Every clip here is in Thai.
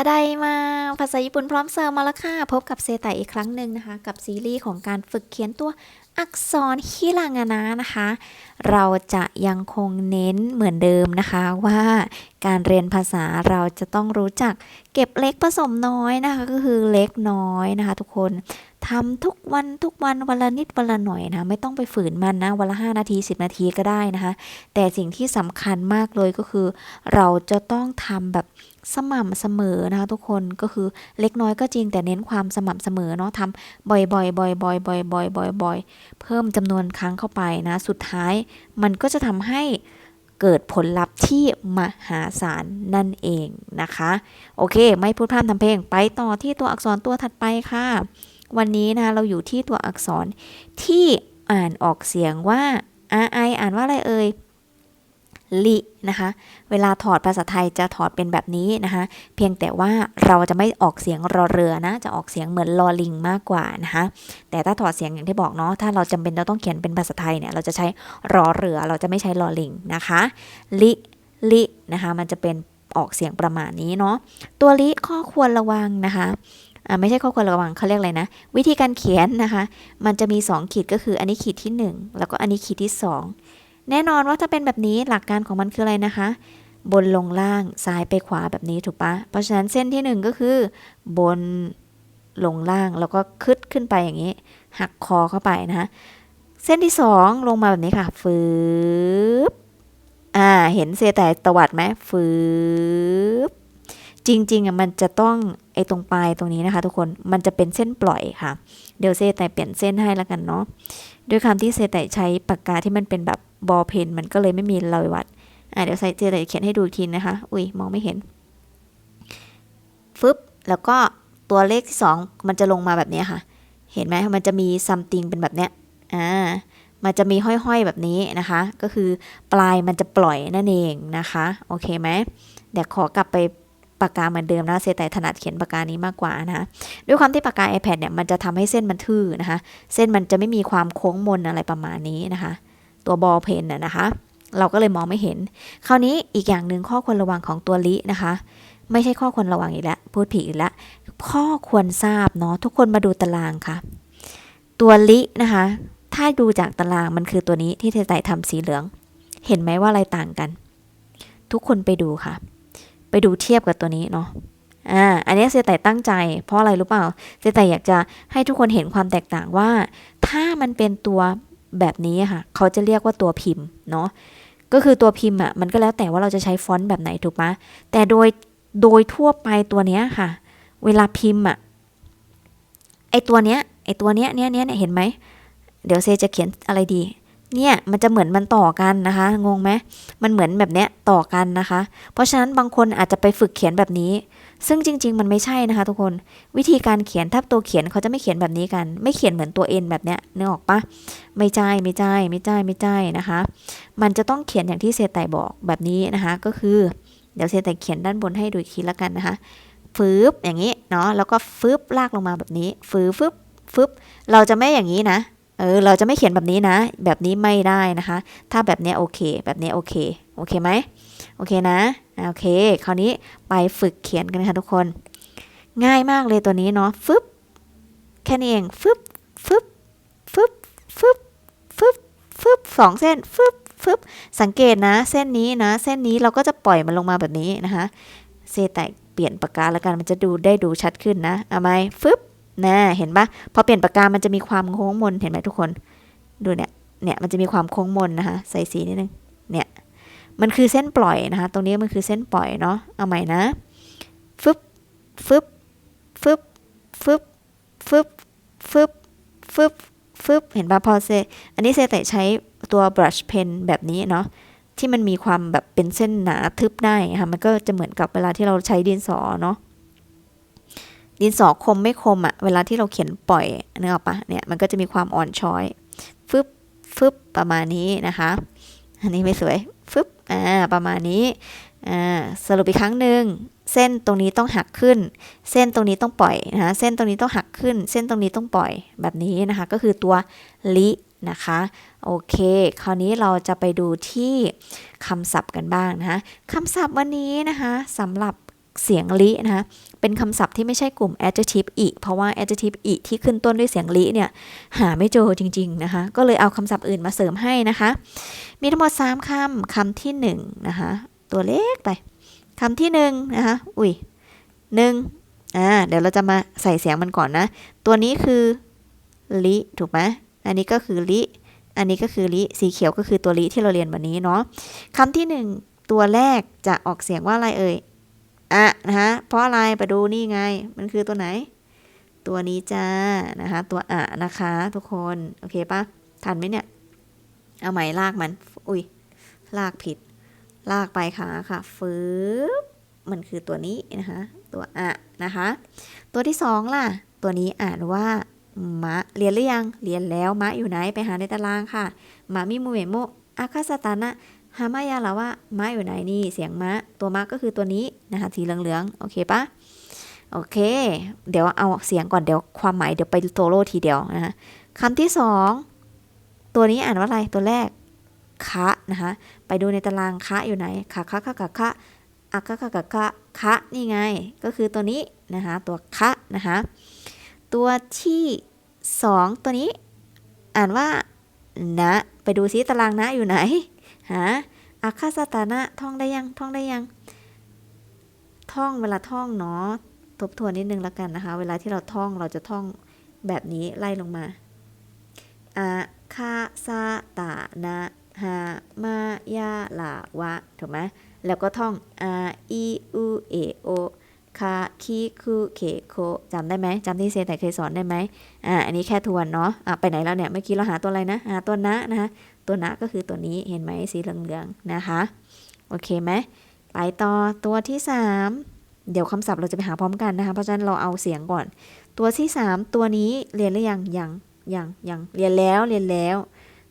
าไดมาภาษาญี่ปุ่นพร้อมเสิร์ฟมาแล้วค่ะ พบกับเซไตอีกครั้งหนึ่งนะคะ กับซีรีส์ของการฝึกเขียนตัวอักษรฮิรางานะนะคะ เราจะยังคงเน้นเหมือนเดิมนะคะว่าการเรียนภาษาเราจะต้องรู้จักเก็บเล็กผสมน้อยนะคะ ก็คือเล็กน้อยนะคะ ทุกคน ทำทุกวันทุกวันวันละนิดวันละหน่อยนะไม่ต้องไปฝืนมันนะวันละ 5 นาที 10 นาทีก็ได้นะคะ แต่สิ่งที่สำคัญมากเลยก็คือ เราจะต้องทำแบบสม่ำเสมอนะคะทุกคนก็คือเล็กน้อยก็จริงแต่เน้นความสม่ำเสมอเนาะทำบ่อยๆบ่อยๆบ่อยๆบ่อยๆบ่อยๆบ่อยเพิ่มจำนวนครั้งเข้าไปนะ สุดท้ายมันก็จะทำให้เกิดผลลัพธ์ที่มหาศาลนั่นเองนะคะ โอเค ไม่พูดพร่ำทำเพลง ไปต่อที่ตัวอักษรตัวถัดไปค่ะ วันนี้นะเราอยู่ที่ตัวอักษรที่อ่านออกเสียงว่า r i อ่านว่าอะไรเอ่ยลินะคะ เวลาถอดภาษาไทยจะถอดเป็นแบบนี้นะคะ เพียงแต่ว่าเราจะไม่ออกเสียงรอเรือนะ จะออกเสียงเหมือนลอลิงมากกว่านะคะ แต่ถ้าถอดเสียงอย่างที่บอกเนาะ ถ้าเราจำเป็นเราต้องเขียนเป็นภาษาไทยเนี่ย เราจะใช้รอเรือ เราจะไม่ใช้ลอลิงนะคะ ลิ ลินะคะ มันจะเป็นออกเสียงประมาณนี้เนาะ ตัวลิข้อควรระวังนะคะไม่ใช่ข้อควรระวังเขาเรียกอะไรนะ วิธีการเขียนนะคะ มันจะมี 2 ขีดก็คืออันนี้ขีดที่ 1 แล้วก็อันนี้ขีดที่ 2 แน่นอนว่าถ้าเป็นแบบนี้หลักการของมันคืออะไรนะคะ บนลงล่างซ้ายไปขวาแบบนี้ถูกปะเพราะฉะนั้นเส้นที่ 1 ก็คือบนลงล่างแล้วก็ขึ้นขึ้นไปอย่างนี้ หักคอเข้าไปนะคะเส้นที่ 2 ลงมาแบบนี้ค่ะฟืบอ่า เห็นเซแต่ตวัดไหมฟืบ จริงๆอะมันจะต้องไอตรงปลายตรงนี้นะคะ ทุกคนมันจะเป็นเส้นปล่อยค่ะ เดี๋ยวเซแต่เปลี่ยนเส้นให้แล้วกันเนาะด้วยคำที่เซแต่ใช้ปากกาที่มันเป็นแบบบอเพนมันก็เลยไม่มีรอยวัดอ่าเดี๋ยวเซแต่เขียนให้ดูอีกทีนะคะ อุ้ยมองไม่เห็นฟึบแล้วก็ตัวเลขที่ 2 มันจะลงมาแบบนี้ค่ะ เห็นไหมมันจะมีซัมติงเป็นแบบเนี้ยอ่ามันจะมีห้อยๆแบบนี้นะคะ ก็คือปลายมันจะปล่อยนั่นเองนะคะ โอเคไหมเดี๋ยวขอกลับไป ปากกาเหมือนเดิมนะเซแต่ถนัดเขียนปากกานี้มากกว่านะคะด้วยความที่ปากกา iPad เนี่ยมันจะทำให้เส้นมันทื่อนะคะ เส้นมันจะไม่มีความโค้งมนอะไรประมาณนี้นะคะ ตัวบอลเพนน่ะนะคะ เราก็เลยมองไม่เห็น คราวนี้อีกอย่างหนึ่งข้อควรระวังของตัวลินะคะ ไม่ใช่ข้อควรระวังอีกแล้วพูดผิดอีกแล้วข้อควรทราบเนาะทุกคนมาดูตารางค่ะ ตัวลินะคะ ถ้าดูจากตารางมันคือตัวนี้ที่เทไตทำสีเหลือง เห็นไหมว่าอะไรต่างกัน ทุกคนไปดูค่ะ ไปดูเทียบกับตัวนี้เนาะอ่าอันนี้เซไตตั้งใจ เพราะอะไรรู้เปล่าเซไตอยากจะให้ทุกคนเห็นความแตกต่างว่า ถ้ามันเป็นตัวแบบนี้ค่ะเขาจะเรียกว่าตัวพิมพ์เนาะก็คือตัวพิมพ์อะมันก็แล้วแต่ว่าเราจะใช้ฟอนต์แบบไหนถูกปะแต่โดยโดยทั่วไปตัวเนี้ยค่ะ เวลาพิมพ์อะไอตัวเนี้ยไอตัวเนี้ยเนี้ยเนี้ยเห็นไหมเดี๋ยวเซจะเขียนอะไรดี เนี่ยมันจะเหมือนมันต่อกันนะคะ งงไหมมันเหมือนแบบเนี้ยต่อกันนะคะ เพราะฉะนั้นบางคนอาจจะไปฝึกเขียนแบบนี้ ซึ่งจริง ๆ มันไม่ใช่นะคะ ทุกคนวิธีการเขียนถ้าตัวเขียนเขาจะไม่เขียนแบบนี้กัน ไม่เขียนเหมือนตัวเอ็นแบบเนี้ยนึกออกปะไม่ใช่ไม่ใช่ไม่ใช่ไม่ใช่นะคะ มันจะต้องเขียนอย่างที่เซตไตบอกแบบนี้นะคะ ก็คือเดี๋ยวเซตไตเขียนด้านบนให้ดูอีกทีละกันนะคะฟืบอย่างนี้เนาะแล้วก็ฟืบลากลงมาแบบนี้ฟืบฟึบฟึบเราจะไม่อย่างนี้นะ เออเราจะไม่เขียนแบบนี้นะ แบบนี้ไม่ได้นะคะ ถ้าแบบนี้โอเค แบบนี้โอเค โอเคไหมโอเคนะ โอเค คราวนี้ไปฝึกเขียนกันค่ะทุกคน ง่ายมากเลยตัวนี้เนาะ ฟึบ แค่นี้เอง ฟึบ ฟึบ ฟึบ ฟึบ ฟึบ ฟึบสองเส้น ฟึบ ฟึบ สังเกตนะ เส้นนี้นะ เส้นนี้เราก็จะปล่อยมันลงมาแบบนี้นะคะ เซแตกเปลี่ยนปากกาแล้วกัน มันจะดูได้ดูชัดขึ้นนะ เอาไหมฟึบ นะเห็นปะพอเปลี่ยนปากกา มันจะมีความโค้งมน เห็นไหมทุกคน ดูเนี่ย เนี่ย มันจะมีความโค้งมนนะคะ ใส่สีนิดนึง เนี่ย มันคือเส้นปล่อยนะคะ ตรงนี้มันคือเส้นปล่อยเนาะ เอาใหม่นะ ฟึบ ฟึบ ฟึบ ฟึบ ฟึบ ฟึบ ฟึบ ฟึบ เห็นปะพอเซ อันนี้เซแต่ใช้ตัว brush pen แบบนี้เนาะ ที่มันมีความแบบเป็นเส้นหนาทึบได้ค่ะ มันก็จะเหมือนกับเวลาที่เราใช้ดินสอเนาะ ดินสอคมไม่คมอะเวลาที่เราเขียนปล่อยเนื้ออกปะเนี่ยมันก็จะมีความอ่อนช้อยฟึบฟึบประมาณนี้นะคะ อันนี้ไม่สวยฟึบอ่าประมาณนี้อ่าสรุปอีกครั้งหนึ่งเส้นตรงนี้ต้องหักขึ้น เส้นตรงนี้ต้องปล่อยนะคะเส้นตรงนี้ต้องหักขึ้น เส้นตรงนี้ต้องปล่อยแบบนี้นะคะ ก็คือตัวลินะคะ โอเค คราวนี้เราจะไปดูที่คำศัพท์กันบ้างนะคะคำศัพท์วันนี้นะคะสำหรับเสียงลินะคะ เป็นคำศัพท์ที่ไม่ใช่กลุ่ม adjective อีก เพราะว่า adjective อีที่ขึ้นต้นด้วยเสียงลิเนี่ย หาไม่เจอจริง ๆ นะคะ ก็เลยเอาคำศัพท์อื่นมาเสริมให้นะคะ มีทั้งหมด 3คำคำที่1นะคะตัวเล็กไปคำที่1นะคะอุ้ยหนึ่งอ่าเดี๋ยวเราจะมาใส่เสียงมันก่อนนะ ตัวนี้คือลิถูกไหมอันนี้ก็คือลิอันนี้ก็คือลิสีเขียวก็คือตัวลิที่เราเรียนวันนี้เนาะคำที่ 1 ตัวแรกจะออกเสียงว่าอะไรเอ่ย อะนะคะเพราะอะไรไปดูนี่ไง มันคือตัวไหน ตัวนี้จ้านะคะ ตัวอะนะคะ ทุกคนโอเคปะทันไหมเนี่ย เอาใหม่ลากมัน อุ้ยลากผิด ลากไปขาค่ะฟืบมันคือตัวนี้นะคะ ตัวอะนะคะ ตัวที่สองล่ะ ตัวนี้อ่านว่ามะเรียนหรือยังเรียนแล้วมะอยู่ไหนไปหาในตารางค่ะมะมิมูเมโมอาคาสตานะ ฮามายาละว่ามะอยู่ไหนนี่เสียงมะตัวมะก็คือตัวนี้นะคะสีเหลืองๆโอเคปะโอเค เดี๋ยวเอาเสียงก่อนเดี๋ยวความหมายเดี๋ยวไปโซโล่ทีเดียวนะคะคำที่สองตัวนี้อ่านว่าอะไรตัวแรกคะนะคะไปดูในตารางคะอยู่ไหนคะคะคะคะคะอะคะคะคะคะคะนี่ไง ก็คือตัวนี้นะคะตัวคะนะคะตัวที่สองตัวนี้อ่านว่านะไปดูซิตารางนะอยู่ไหน หาอาคาสตานะท่องได้ยังท่องได้ยัง ท่องเวลาท่องเนาะทบทวนนิดนึงแล้วกันนะคะ เวลาที่เราท่องเราจะท่องแบบนี้ไล่ลงมาอาคาซาตานะฮามายาลาวะถูกไหมแล้วก็ท่องอาอีอูเอโอคาคิคุเคโคจำได้ไหมจำที่เซนแต่เคยสอนได้ไหมอ่าอันนี้แค่ทวนเนาะอะไปไหนแล้วเนี่ยเมื่อกี้เราหาตัวอะไรนะหาตัวนะนะคะ ตัวนะก็คือตัวนี้เห็นไหมสีเหลืองๆนะคะ โอเคไหมไปต่อตัวที่ 3 เดี๋ยวคำศัพท์เราจะไปหาพร้อมกันนะคะ เพราะฉะนั้นเราเอาเสียงก่อน ตัวที่ 3 ตัวนี้เรียนหรือยังยังยังยังเรียนแล้วเรียนแล้ว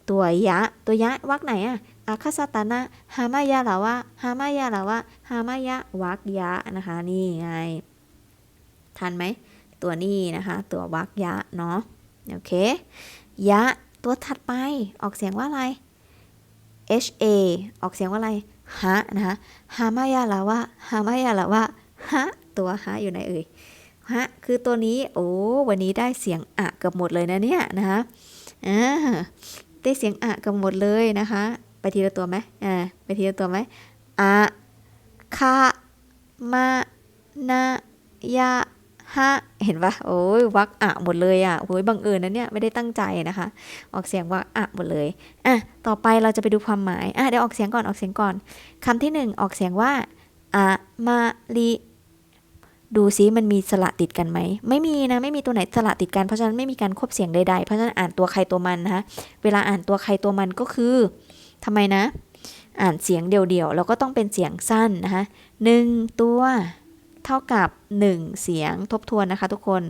ตัวยะ ตัวยะวักไหนอะอาคาสตานะฮามายะหรอว่าฮามายะหรอว่าฮามายะวักยะนะคะ นี่ไงทันไหม ตัวนี้นะคะ ตัววักยะเนาะโอเคยะ ตัวถัดไปออกเสียงว่าอะไร H A ออกเสียงว่าอะไรฮะนะคะฮามายาละว่าฮามายาละว่าฮะตัวฮะอยู่ไหนเอ่ยฮะคือตัวนี้โอ้วันนี้ได้เสียงอะเกือบหมดเลยนะเนี่ยนะคะอ่าได้เสียงอะเกือบหมดเลยนะคะ ไปทีละตัวไหมอ่าไปทีละตัวไหมอะคามานะยา ฮะเห็นปะโอ้ยวักอะหมดเลยอะโอ้ยบังเอิญนะเนี่ยไม่ได้ตั้งใจนะคะ ออกเสียงวักอะหมดเลยอะต่อไปเราจะไปดูความหมายอะเดี๋ยวออกเสียงก่อนออกเสียงก่อนคำที่หนึ่งออกเสียงว่าอะมาลีดูซิมันมีสระติดกันไหม ไม่มีนะ ไม่มีตัวไหนสระติดกัน เพราะฉะนั้นไม่มีการควบเสียงใดๆ เพราะฉะนั้นอ่านตัวใครตัวมันนะคะเวลาอ่านตัวใครตัวมันก็คือทำไมนะ อ่านเสียงเดี่ยวๆแล้วก็ต้องเป็นเสียงสั้นนะคะหนึ่งตัว เท่ากับ 1 เสียงทบทวนนะคะทุกคน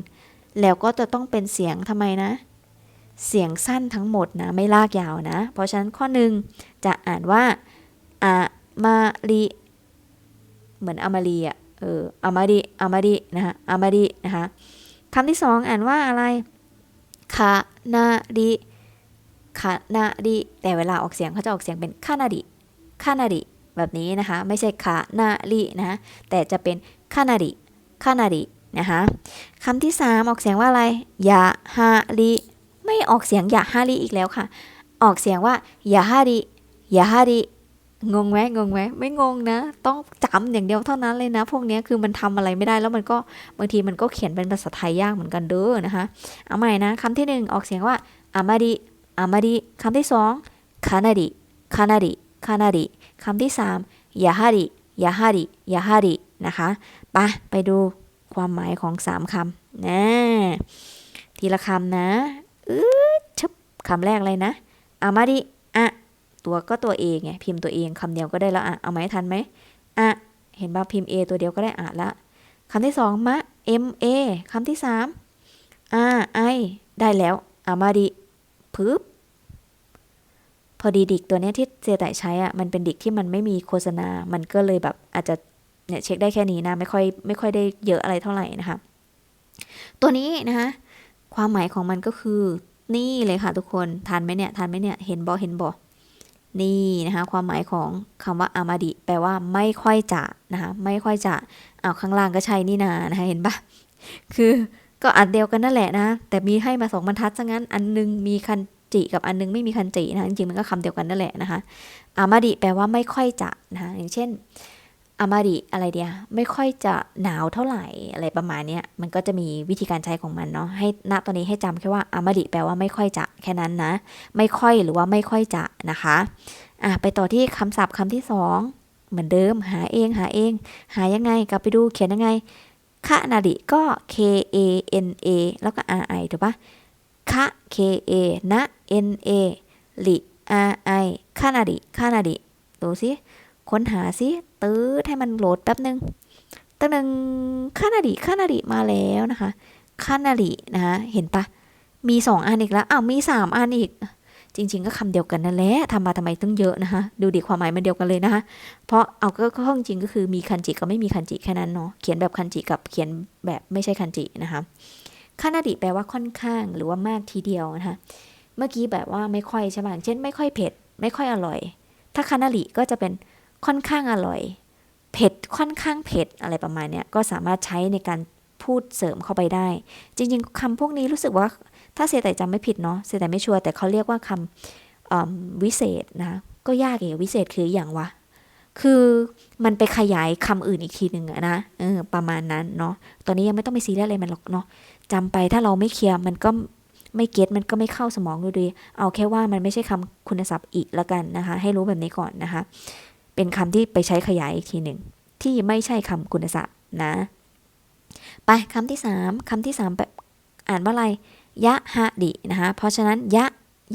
แล้วก็จะต้องเป็นเสียงทำไมนะ เสียงสั้นทั้งหมดนะไม่ลากยาวนะ เพราะฉะนั้นข้อหนึ่งจะอ่านว่าอามารีเหมือนอามารีอะเอออามารีอามารีนะคะอามารีนะคะคำที่สองอ่านว่าอะไรคานาดิคานาดิแต่เวลาออกเสียงเขาจะออกเสียงเป็นคานาดิคานาดิ แบบนี้นะคะ ไม่ใช่คานารินะะแต่จะเป็นคานาดิคานาดินะคะคำที่ 3 ออกเสียงว่าอะไรยาฮาริไม่ออกเสียงยาฮาริอีกแล้วค่ะ ออกเสียงว่ายาฮาริยาฮาริงงไหมงงไหมไม่งงนะ ต้องจำอย่างเดียวเท่านั้นเลยนะ พวกนี้คือมันทำอะไรไม่ได้แล้วมันก็บางทีมันก็เขียนเป็นภาษาไทยยากเหมือนกันเด้อนะคะ เอาใหม่นะคำที่ 1 ออกเสียงว่าอามาริอามาริคำที่2คานาดิคานาดิ คานาดิคำที่3ยาฮาริยาฮาริยาฮารินะคะไปไปดูความหมายของ 3คำนะทีละคำนะอือชึบคำแรกเลยนะอามาริอะตัวก็ตัวเองไงพิมพ์ตัวเองคำเดียวก็ได้แล้วอะเอาไหมทันไหมอะเห็นป่ะพิมพ์ A ตัวเดียวก็ได้อ่านละคำที่สองมะ M A คำที่สามอาไอได้แล้วอามาริพึบ พอดีดิกตัวนี้ที่เจไตใช้อะมันเป็นดิกที่มันไม่มีโฆษณา มันก็เลยแบบอาจจะเนี่ยเช็คได้แค่นี้นะ ไม่ค่อยไม่ค่อยได้เยอะอะไรเท่าไหร่นะคะ ตัวนี้นะคะความหมายของมันก็คือนี่เลยค่ะทุกคนทานไหมเนี่ยทานไหมเนี่ยเห็นบอเห็นบอนี่นะคะความหมายของคำว่าอามาดิแปลว่าไม่ค่อยจะนะคะไม่ค่อยจะเอาข้างล่างก็ใช่นี่นานะคะเห็นปะคือก็อันเดียวกันนั่นแหละนะ แต่มีให้มาสองบรรทัดซะงั้นอันนึงมีคัน จิกับอันนึงไม่มีคันจินะจริงๆมันก็คำเดียวกันนั่นแหละนะคะอามาดิแปลว่าไม่ค่อยจะนะคะอย่างเช่นอามาดิอะไรเดียไม่ค่อยจะหนาวเท่าไหร่อะไรประมาณนี้มันก็จะมีวิธีการใช้ของมันเนาะให้ณตอนนี้ให้จำแค่ว่าอามาดิแปลว่าไม่ค่อยจะแค่นั้นนะ ไม่ค่อยหรือว่าไม่ค่อยจะนะคะอะไปต่อที่คำศัพท์คำที่สองเหมือนเดิมหาเองหาเอง หายังไงกลับไปดูเขียนยังไงคะนาดิก็ K A N A แล้วก็ R I ถูกปะ คะ K A นะ N A ลิ R I คานาดิคานาดิดูสิค้นหาสิตื้อให้มันโหลดแป๊บนึงตั้งหนึ่งคานาดิคานาดิมาแล้วนะคะคานาดินะคะเห็นปะมีสองอันอีกแล้วอ้าวมีสามอันอีก จริง ๆ ก็คำเดียวกันนั่นแหละทำมาทำไมต้องเยอะนะคะ ดูดิความหมายมันเดียวกันเลยนะคะ เพราะเอาก็ข้อจริงก็คือมีคันจิกับไม่มีคันจิแค่นั้นเนาะเขียนแบบคันจิกับเขียนแบบไม่ใช่คันจินะคะ คานาดิแปลว่าค่อนข้างหรือว่ามากทีเดียวนะคะเมื่อกี้แบบว่าไม่ค่อยใช่ไหมเช่น ไม่ค่อยเผ็ด ไม่ค่อยอร่อย ถ้าคานาริก็จะเป็นค่อนข้างอร่อย เผ็ดค่อนข้างเผ็ดอะไรประมาณเนี้ยก็สามารถใช้ในการพูดเสริมเข้าไปได้ จริง ๆคำพวกนี้รู้สึกว่าถ้าเซแต่จำไม่ผิดเนาะเซแต่ไม่ชัวร์แต่เขาเรียกว่าคำวิเศษนะก็ยากเองวิเศษคืออย่างวะ คือมันไปขยายคำอื่นอีกทีหนึ่งอะนะเออประมาณนั้นเนาะตอนนี้ยังไม่ต้องไปซีเรียสอะไรมันหรอกเนาะจำไปถ้าเราไม่เคลียร์มันก็ไม่เก็ตมันก็ไม่เข้าสมองดูดี เอาแค่ว่ามันไม่ใช่คำคุณศัพท์อีกแล้วกันนะคะ ให้รู้แบบนี้ก่อนนะคะ เป็นคำที่ไปใช้ขยายอีกทีหนึ่งที่ไม่ใช่คำคุณศัพท์นะ ไปคำที่สามคำที่สามแบบอ่านว่าอะไร ยะฮะดินะคะเพราะฉะนั้นยะ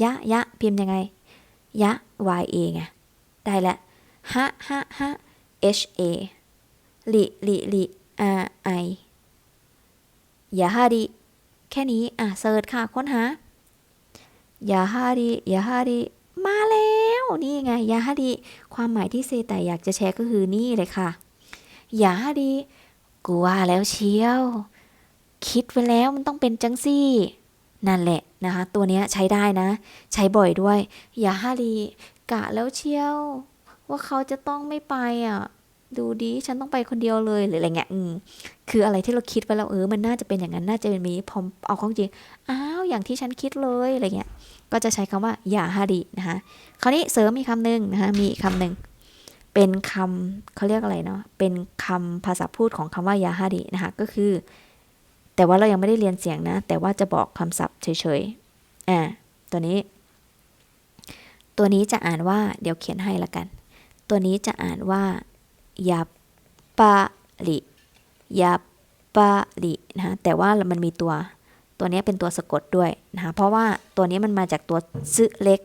ยะยะพิมพ์ยังไง ยะ y a ไงได้แล้ว ฮะฮะฮะ h a ลิลิลิ r i ยาฮาดิแค่นี้ อะเซิร์ชค่ะ ค้นหายาฮาดิยาฮาดิมาแล้ว นี่ไงยาฮาดิความหมายที่เซแต่อยากจะแชร์ก็คือนี่เลยค่ะยาฮาดิกูว่าแล้วเชียว คิดไว้แล้วมันต้องเป็นจังซี่ นั่นแหละนะคะ ตัวเนี้ยใช้ได้นะ ใช้บ่อยด้วยยาฮาดิกะแล้วเชียว ว่าเขาจะต้องไม่ไปอะ ดูดีฉันต้องไปคนเดียวเลยหรืออะไรเงี้ยอืมคืออะไรที่เราคิดไว้แล้วเออ มันน่าจะเป็นอย่างนั้นน่าจะเป็นแบบนี้พอเอาของจริงอ้าวอย่างที่ฉันคิดเลยอะไรเงี้ยก็จะใช้คำว่าอย่าฮาดินะคะคราวนี้เสริมมีคำหนึ่งนะคะมีคำหนึ่งเป็นคำเขาเรียกอะไรเนาะเป็นคำภาษาพูดของคำว่ายาฮาดินะคะก็คือ แต่ว่าเรายังไม่ได้เรียนเสียงนะ แต่ว่าจะบอกคำศัพท์เฉยๆอ่าตัวนี้ ตัวนี้จะอ่านว่าเดี๋ยวเขียนให้ละกัน ตัวนี้จะอ่านว่ายาปาลิยาปาลินะคะแต่ว่ามันมีตัวตัวนี้เป็นตัวสะกดด้วยนะคะเพราะว่าตัวนี้มันมาจากตัวซึเล็ก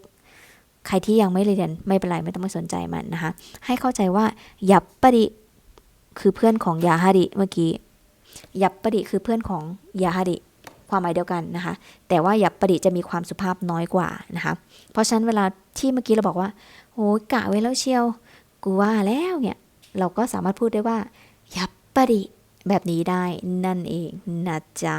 ใครที่ยังไม่เรียนไม่เป็นไรไม่ต้องไปสนใจมันนะคะให้เข้าใจว่ายับปดิคือเพื่อนของยาฮาดิเมื่อกี้ยับปดิคือเพื่อนของยาฮาดิความหมายเดียวกันนะคะ แต่ว่ายับปดิจะมีความสุภาพน้อยกว่านะคะ เพราะฉะนั้นเวลาที่เมื่อกี้เราบอกว่าโอ้กะไว้แล้วเชียว กูว่าแล้วเนี่ย เราก็สามารถพูดได้ว่า ยับปดิแบบนี้ได้นั่นเองนะจ๊ะ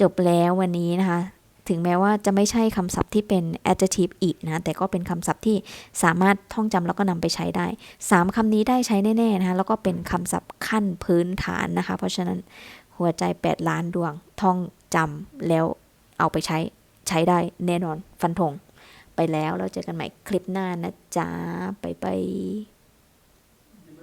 จบแล้ววันนี้นะคะ ถึงแม้ว่าจะไม่ใช่คำศัพท์ที่เป็น adjective อีกนะ แต่ก็เป็นคำศัพท์ที่สามารถท่องจำแล้วก็นำไปใช้ได้ 3คำนี้ได้ใช้แน่ๆนะคะ แล้วก็เป็นคำศัพท์ขั้นพื้นฐานนะคะ เพราะฉะนั้นหัวใจ 8 ล้านดวงท่องจำแล้วเอาไปใช้ใช้ได้แน่นอนฟันธง ไปแล้ว แล้วเจอกันใหม่คลิปหน้านะจ๊ะ ไปไป